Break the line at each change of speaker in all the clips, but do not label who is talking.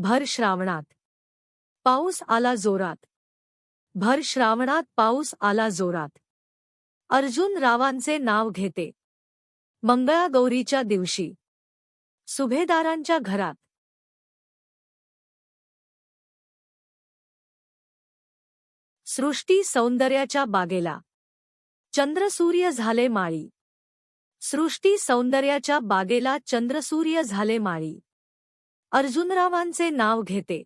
भर श्रावणात. पाऊस आला जोरात. भर श्रावणात पाऊस आला जोरात. अर्जुन रावांचे नाव घेते. मंगळागौरीच्या दिवशी. सुभेदारांच्या घरात. सृष्टी सौंदर्याच्या बागेला. चंद्रसूर्य झाले माळी. सृष्टी सौंदर्याच्या बागेला चंद्रसूर्य झाले माळी. अर्जुनरावांचे नाव घेते.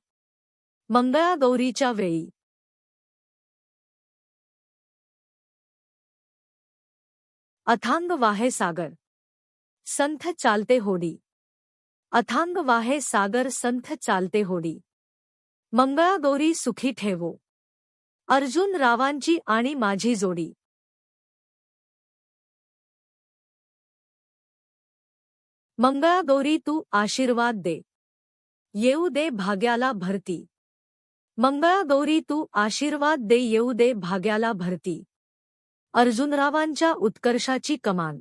मंगळागौरीच्या वेळी. अथांग वाहे सागर. संथ चालते होडी. अथांग वाहे सागर संथ चालते होडी. मंगळागौरी सुखी ठेवो. अर्जुन रावांची आणि माझी जोडी. मंगळागौरी तू आशीर्वाद दे. येऊ दे भाग्याला भरती. मंगळागौरी तू आशीर्वाद दे येऊ दे भाग्याला भरती. अर्जुनरावांच्या उत्कर्षाची कमान.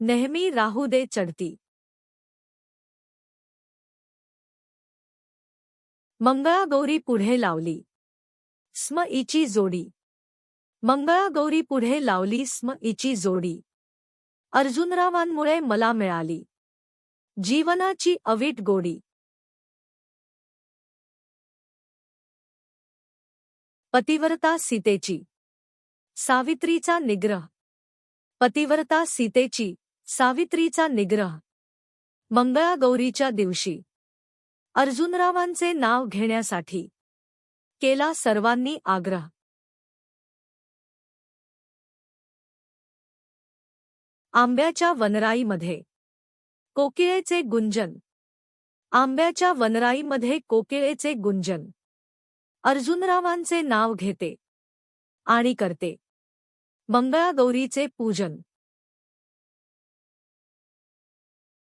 नेहमी राहू दे चढती. मंगळागौरी पुढे लावली. स्म इची जोडी. मंगळागौरी पुढे लावली स्म इची जोडी. अर्जुनरावांमुळे मला मिळाली. जीवनाची अवीट गोडी. पतिव्रता सीतेची. सावित्रीचा निग्रह. पतिव्रता सीतेची सावित्रीचा निग्रह. मंगळागौरीच्या दिवशी. अर्जुनरावांचे नाव घेण्यासाठी. केला सर्वांनी आग्रह. आंब्याच्या वनराईमध्ये. कोकिळेचे गुंजन. आंब्याच्या वनराईमध्ये कोकिळेचे गुंजन. अर्जुनरावांचे नाव घेते आणि करते. मंगळागौरीचे पूजन.